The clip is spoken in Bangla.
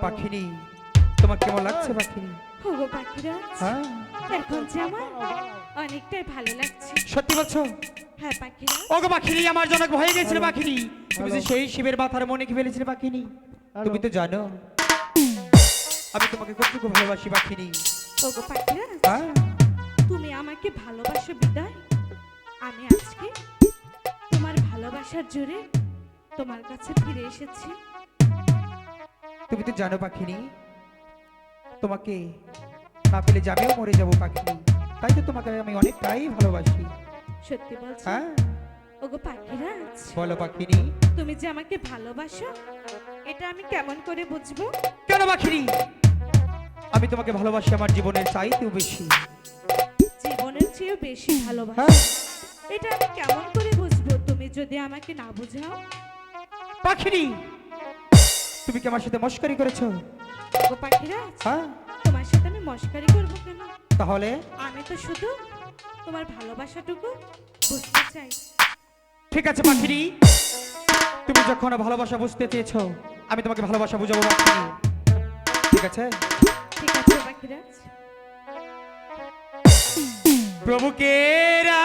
পাখিনি। তোমার কেমন লাগছে পাখিনি? ওগো পাখিরাজ হ্যাঁ। এখন যে আমার অনেকটাই ভালো লাগছে। সত্যি বলছো? হ্যাঁ পাখিরাজ ওগো পাখিনি আমার জনক গেছিল পাখিনি। তুমি যে সেই শিবের মাথার মনে কি ফেলেছিলে পাখিনি? তুমি তো জানো। আমি তোমাকে কতটুকু ভালোবাসি পাখিনি। ওগো পাখিরাজ হ্যাঁ। তুমি আমাকে ভালোবাসো বিদায়। আমি আজকে তোমার ভালোবাসার জোরে তোমার কাছে ফিরে এসেছি। তুমি তো জানো পাখিনি। তোমাকে না পেলে যাবেও মরে যাব পাখিনি। তাই তো তোমাকে আমি অনেকটাই ভালোবাসি। সত্যি বলছো? হ্যাঁ। ওগো পাখিরাজ। বলো পাখিনি। তুমি যে আমাকে ভালোবাসো এটা আমি কেমন করে বুঝব? কেন পাখিনি? আমি তোমাকে ভালোবাসি আমার জীবনের চাইতেও বেশি। জীবনের চেয়েও বেশি ভালোবাসো। হ্যাঁ এটা আমি কেমন করে বুঝব তুমি যদি আমাকে না বুঝাও? পাখিনি। তুমি কি আমার সাথে মস্করি করেছ? পাখিরাজ হ্যাঁ? তোমার সাথে আমি মস্কারি করব কেন? তাহলে? আমি তো শুধু তোমার ভালোবাসাটুকু বুঝতে চাই। ঠিক আছে পাখিনি তুমি যখন ভালোবাসা বুঝতে চেয়েছো আমি তোমাকে ভালোবাসা বুঝাবো পাখিনি ঠিক আছে? ঠিক আছে পাখিরাজ। প্রভুকেরা